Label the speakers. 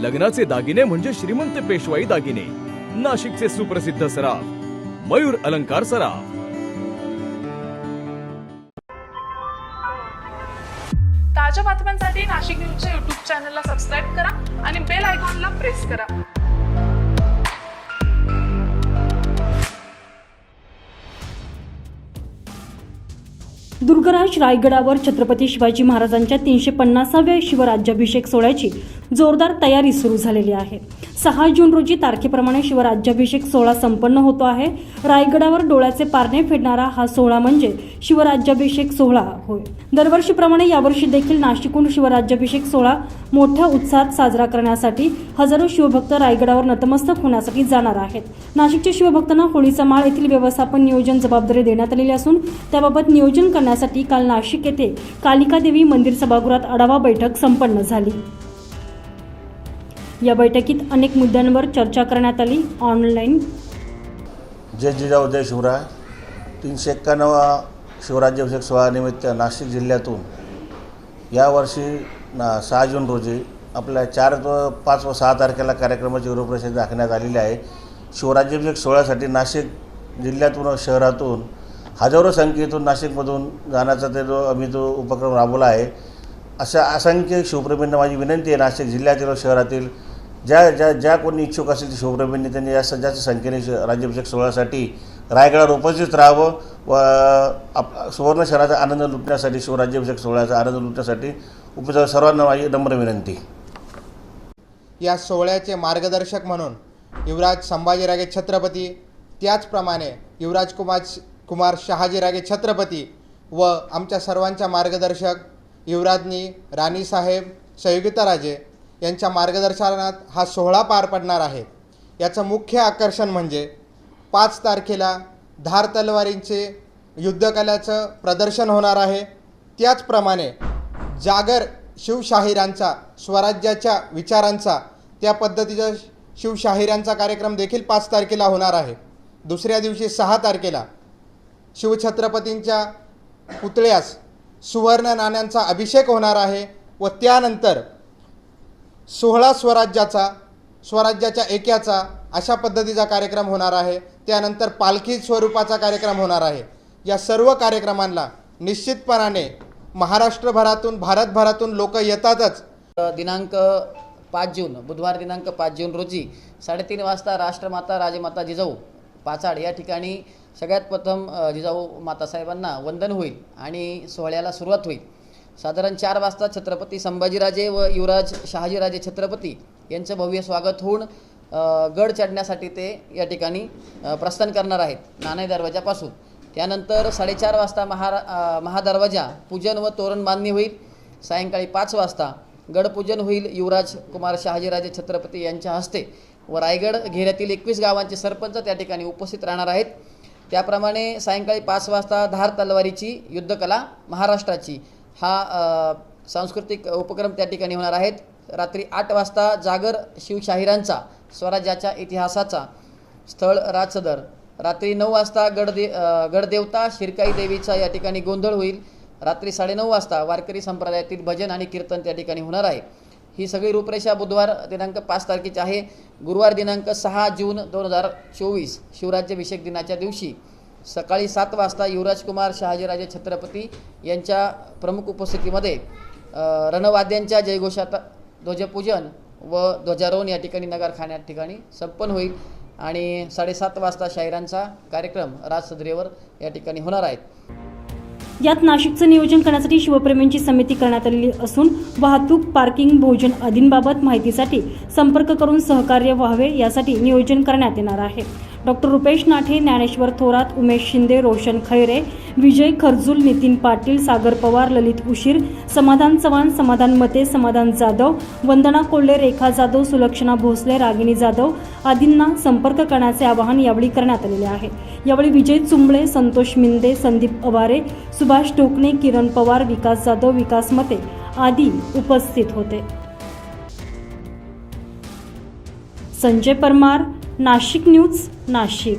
Speaker 1: लग्नाचे दागिने म्हणजे श्रीमंत पेशवाई दागिने. नाशिकचे सुप्रसिद्ध सराफ मयूर अलंकार सराफ.
Speaker 2: ताज्या बातम्यांसाठी नाशिक न्यूजच्या युट्यूब चॅनलला सबस्क्राईब करा आणि बेल आयकॉनला प्रेस करा.
Speaker 3: दुर्गराज रायगडावर छत्रपती शिवाजी महाराजांच्या तीनशे पन्नासाव्या शिवराज्याभिषेक सोहळ्याची जोरदार तयारी सुरू झालेली आहे. सहा जून रोजी तारखेप्रमाणे शिवराज्याभिषेक सोहळा संपन्न होतो आहे. रायगडावर डोळ्याचे पारणे फेडणारा हा सोहळा म्हणजे शिवराज्याभिषेक सोहळा होय. दरवर्षीप्रमाणे यावर्षी देखील नाशिकहून शिवराज्याभिषेक सोहळा मोठ्या उत्साहात साजरा करण्यासाठी हजारो शिवभक्त रायगडावर नतमस्तक होण्यासाठी जाणार आहेत. नाशिकच्या शिवभक्तांना होळीचा माळ येथील व्यवस्थापन नियोजन जबाबदारी देण्यात आलेली असून त्याबाबत नियोजन करण्यासाठी काल नाशिक येथे कालिकादेवी मंदिर सभागृहात आढावा बैठक संपन्न झाली. या बैठकीत अनेक मुद्द्यांवर चर्चा करण्यात आली ऑनलाईन.
Speaker 4: जय जिजाऊ जय शिवराय. तीनशे एक्क्याण्णवा शिवराज्याभिषेक सोहळ्यानिमित्त नाशिक जिल्ह्यातून यावर्षी ना सहा जून रोजी आपल्या चार व पाच व सहा तारखेला कार्यक्रमाची रूपरेषा दाखवण्यात आलेली आहे. शिवराज्याभिषेक सोहळ्यासाठी नाशिक जिल्ह्यातून व शहरातून हजारो संख्येतून नाशिकमधून जाण्याचा ते जो आम्ही जो उपक्रम राबवला आहे अशा असंख्य शिवप्रेमींना माझी विनंती आहे. नाशिक जिल्ह्यातील व शहरातील ज्या ज्या ज्या कोणी इच्छुक असतील शिवप्रेमींनी त्यांनी जास्त जास्त संख्येने राज्याभिषेक सोहळ्यासाठी रायगडावर उपस्थित राहावं व आप सुवर्ण शहराचा आनंद लुटण्यासाठी शिवराज्याभिषेक सोहळ्याचा आनंद लुटण्यासाठी उपस्थित सर्वांना माझी नम्र विनंती.
Speaker 5: या सोहळ्याचे मार्गदर्शक म्हणून युवराज संभाजीरागे छत्रपती त्याचप्रमाणे युवराज कुमार कुमार शहाजीरागे छत्रपती व आमच्या सर्वांच्या मार्गदर्शक युवराजनी राणीसाहेब संयुक्ताराजे यांच्या मार्गदर्शनात हा सोहळा पार पडणार आहे. याचं मुख्य आकर्षण म्हणजे पाच तारखेला धार तलवारींचे युद्धकलेचं प्रदर्शन होणार आहे. त्याचप्रमाणे जागर शिवशाहिरांचा स्वराज्याच्या विचारांचा त्या पद्धतीचा शिवशाहिरांचा कार्यक्रम देखील पाच तारखेला होणार आहे. दुसऱ्या दिवशी सहा तारखेला शिवछत्रपतींच्या पुतळ्यास सुवर्ण नाण्यांचा अभिषेक होणार आहे व त्यानंतर सोहळा स्वराज्याचा स्वराज्याच्या एक्याचा अशा पद्धतीचा कार्यक्रम होणार आहे. त्यानंतर पालखी स्वरूपाचा कार्यक्रम होणार आहे. या सर्व कार्यक्रमांना निश्चितपणाने महाराष्ट्रभरातून भारतभरातून लोक येतातच.
Speaker 6: दिनांक पाच जून बुधवार दिनांक पाच जून रोजी साडेतीन वाजता राष्ट्रमाता राजमाता जिजाऊ पाचाड या ठिकाणी सगळ्यात प्रथम जिजाऊ मातासाहेबांना वंदन होईल आणि सोहळ्याला सुरुवात होईल. साधारण चार वाजता छत्रपती संभाजीराजे व युवराज शहाजीराजे छत्रपती यांचं भव्य स्वागत होऊन गड चढण्यासाठी ते या ठिकाणी प्रस्थान करणार आहेत नाणे दरवाजापासून. त्यानंतर साडेचार वाजता महारा महादरवाजा पूजन व तोरण बांधणी होईल. सायंकाळी पाच वाजता गडपूजन होईल युवराज कुमार शहाजीराजे छत्रपती यांच्या हस्ते व रायगड घेऱ्यातील एकवीस गावांचे सरपंच त्या ठिकाणी उपस्थित राहणार आहेत. त्याप्रमाणे सायंकाळी पाच वाजता धार तलवारीची युद्धकला महाराष्ट्राची हा सांस्कृतिक उपक्रम त्या ठिकाणी होणार आहेत. रात्री आठ वाजता जागर शिवशाहिरांचा स्वराज्याच्या इतिहासाचा स्थळ राजसदर. रात्री नऊ वाजता गडदे गडदेवता शिरकाई देवीचा या ठिकाणी गोंधळ होईल. रात्री साडेनऊ वाजता वारकरी संप्रदायातील भजन आणि कीर्तन त्या ठिकाणी होणार आहे. ही सगळी रूपरेषा बुधवार दिनांक पाच तारखेची आहे. गुरुवार दिनांक सहा जून दोन हजार चोवीस शिवराज्याभिषेक दिनाच्या दिवशी. सकाळी सात वाजता युवराज कुमार शहाजीराजे छत्रपती यांच्या प्रमुख उपस्थितीमध्ये रणवाद्यांच्या जयघोषात ध्वजपूजन व ध्वजारोहण या ठिकाणी नगरखान्या ठिकाणी संपन्न होईल आणि साडेसात वाजता शाहिरांचा कार्यक्रम राजसदरेवर या ठिकाणी होणार आहेत
Speaker 3: यात नाशिकचं नियोजन करण्यासाठी शिवप्रेमींची समिती करण्यात आलेली असून वाहतूक पार्किंग भोजन आदींबाबत माहितीसाठी संपर्क करून सहकार्य व्हावे यासाठी नियोजन करण्यात येणार आहे. डॉक्टर रुपेश नाठे ज्ञानेश्वर थोरात उमेश शिंदे रोशन खैरे विजय खर्जूल नितीन पाटील सागर पवार ललित उशीर समाधान चव्हाण समाधान मते समाधान जाधव वंदना कोल्हे रेखा जाधव सुलक्षणा भोसले रागिनी जाधव आदींना संपर्क करण्याचे आवाहन यावेळी करण्यात आलेले आहे. यावेळी विजय चुंबळे संतोष मिंदे संदीप अवारे सुभाष ढोकणे किरण पवार विकास जाधव विकास मते आदी उपस्थित होते. संजय परमार नाशिक न्यूज नाशिक.